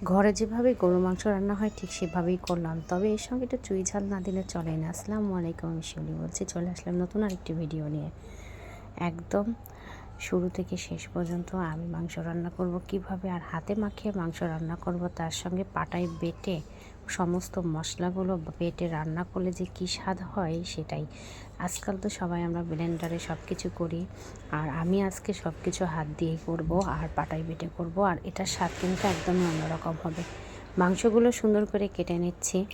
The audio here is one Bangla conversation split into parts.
ঘরে যেভাবে গরু মাংস রান্না হয়, ঠিক সেভাবেই করলাম। তবে এর সঙ্গে একটু চুই ঝাল না দিলে চলে না। আসসালামু আলাইকুম, আমি শিউলি বলছি। চলে আসলাম নতুন আরেকটি ভিডিও নিয়ে। একদম শুরু থেকে শেষ পর্যন্ত আমি মাংস রান্না করব কীভাবে আর হাতে মাখিয়ে মাংস রান্না করব, তার সঙ্গে পাটায় বেটে সমস্ত মশলাগুলো বেটে রান্না করলে যে কী স্বাদ হয় সেটাই। আজকাল তো সবাই আমরা ব্লেন্ডারে সব কিছু করি আর আমি আজকে সব কিছু হাত দিয়েই করব আর পাটায় বেটে করব আর এটার স্বাদ কিন্তু একদমই অন্যরকম হবে। মাংসগুলো সুন্দর করে কেটে নিচ্ছি।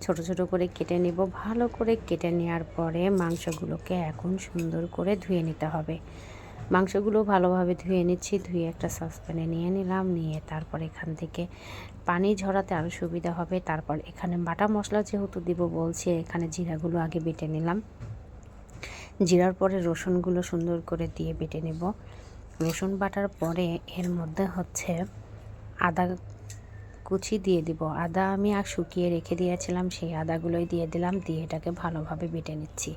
ছোট ছোট করে কেটে নেব। ভালো করে কেটে নেওয়ার পরে মাংসগুলোকে এখন সুন্দর করে ধুয়ে নিতে হবে। মাংসগুলো ভালোভাবে ধুয়ে নিচ্ছি, ধুয়ে একটা সসপ্যানে নিয়ে নিলাম, নিয়ে তারপর এখান থেকে পানি ঝরাতে আরও সুবিধা হবে। তারপর এখানে বাটা মশলা যেহেতু দিব বলছি, এখানে জিরাগুলো আগে বেটে নিলাম। জিরার পরে রসুনগুলো সুন্দর করে দিয়ে বেটে নেব। রসুন বাটার পরে এর মধ্যে হচ্ছে আদা কুচি দিয়ে দিব। আদা আমি আর শুকিয়ে রেখে দিয়েছিলাম, সেই আদাগুলোই দিয়ে দিলাম, দিয়ে এটাকে ভালোভাবে বেটে নিচ্ছি।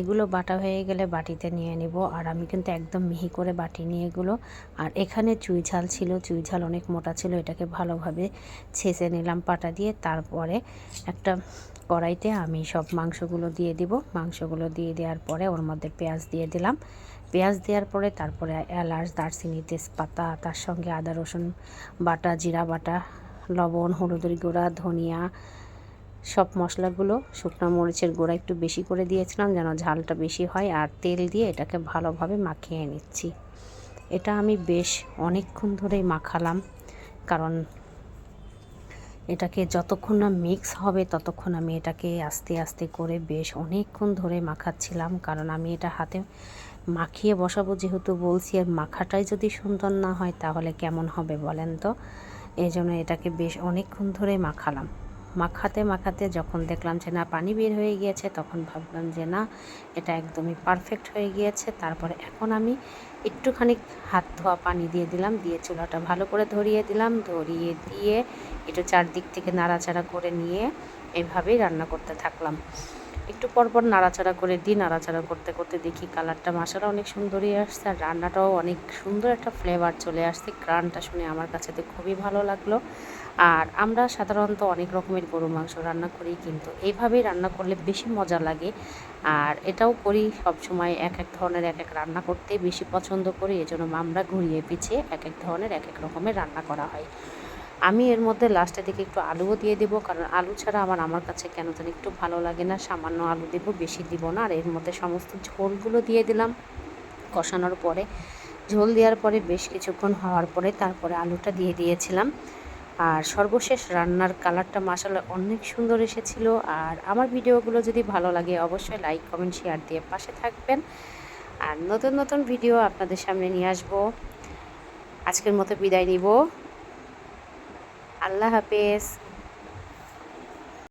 এগুলো বাটা হয়ে গেলে বাটিতে নিয়ে নেব। আর আমি কিন্তু একদম মিহি করে বাটি নিয়ে এগুলো। আর এখানে চুই ঝাল ছিল, চুই ঝাল অনেক মোটা ছিল, এটাকে ভালোভাবে ছেঁচে নিলাম পাটা দিয়ে। তারপরে একটা কড়াইতে আমি সব মাংসগুলো দিয়ে দিব। মাংসগুলো দিয়ে দেওয়ার পরে ওর মধ্যে পেঁয়াজ দিয়ে দিলাম। পেঁয়াজ দেওয়ার পরে তারপরে এলাচ, দারচিনি, তেজপাতা, তার সঙ্গে আদা রসুন বাটা, জিরা বাটা, লবণ, হলুদের গুঁড়া, ধনিয়া সব মশলাগুলো শুকনো মরিচের গুঁড়া একটু বেশি করে দিয়েছিলাম যেন ঝালটা বেশি হয় আর তেল দিয়ে এটাকে ভালোভাবে মাখিয়ে নিচ্ছি। এটা আমি বেশ অনেকক্ষণ ধরেই মাখালাম, কারণ এটাকে যতক্ষণ না মিক্স হবে ততক্ষণ আমি এটাকে আস্তে আস্তে করে বেশ অনেকক্ষণ ধরে মাখাচ্ছিলাম, কারণ আমি এটা হাতে মাখিয়ে বসাবো যেহেতু বলছি আর মাখাটাই যদি সুন্দর না হয় তাহলে কেমন হবে বলেন তো? এই জন্য এটাকে বেশ অনেকক্ষণ ধরে মাখালাম। মাখাতে মাখাতে যখন দেখলাম যে না, পানি বের হয়ে গিয়েছে, তখন ভাবলাম যে না, এটা একদমই পারফেক্ট হয়ে গিয়েছে। তারপরে এখন আমি একটুখানি হাত ধোয়া পানি দিয়ে দিলাম, দিয়ে চুলাটা ভালো করে ধরিয়ে দিলাম। ধরিয়ে দিয়ে একটু চারদিক থেকে নাড়াচাড়া করে নিয়ে এভাবেই রান্না করতে থাকলাম। একটু পরপর নাড়াচাড়া করে দিই, নাড়াচাড়া করতে করতে দেখি কালারটা মশালা অনেক সুন্দরই আসছে আর রান্নাটাও অনেক সুন্দর একটা ফ্লেভার চলে আসছে। গ্রানটা শুনে আমার কাছে তো খুবই ভালো লাগল। আর আমরা সাধারণত অনেক রকমের গরু মাংস রান্না করি কিন্তু এইভাবেই রান্না করলে বেশি মজা লাগে। আর এটাও করি সব সময় এক এক ধরনের এক এক রান্না করতে বেশি পছন্দ করি, এজন্য আমরা ঘুরিয়ে পিছিয়ে এক এক ধরনের এক এক রকমের রান্না করা হয়। আমি এর মধ্যে লাস্টের দিকে একটু আলুও দিয়ে দেবো, কারণ আলু ছাড়া আমার আমার কাছে কেন জানি একটু ভালো লাগে না। সামান্য আলু দেবো, বেশি দিব না। আর এর মধ্যে সমস্ত ঝোলগুলো দিয়ে দিলাম কষানোর পরে। ঝোল দেওয়ার পরে বেশ কিছুক্ষণ হওয়ার পরে তারপরে আলুটা দিয়ে দিয়েছিলাম। আর সর্বশেষ রান্নার কালারটা মাসালা অনেক সুন্দর এসেছিল। আর আমার ভিডিওগুলো যদি ভালো লাগে অবশ্যই লাইক কমেন্ট শেয়ার দিয়ে পাশে থাকবেন। আর নতুন নতুন ভিডিও আপনাদের সামনে নিয়ে আসব। আজকের মতো বিদায় নিব। আল্লাহ হাফেজ।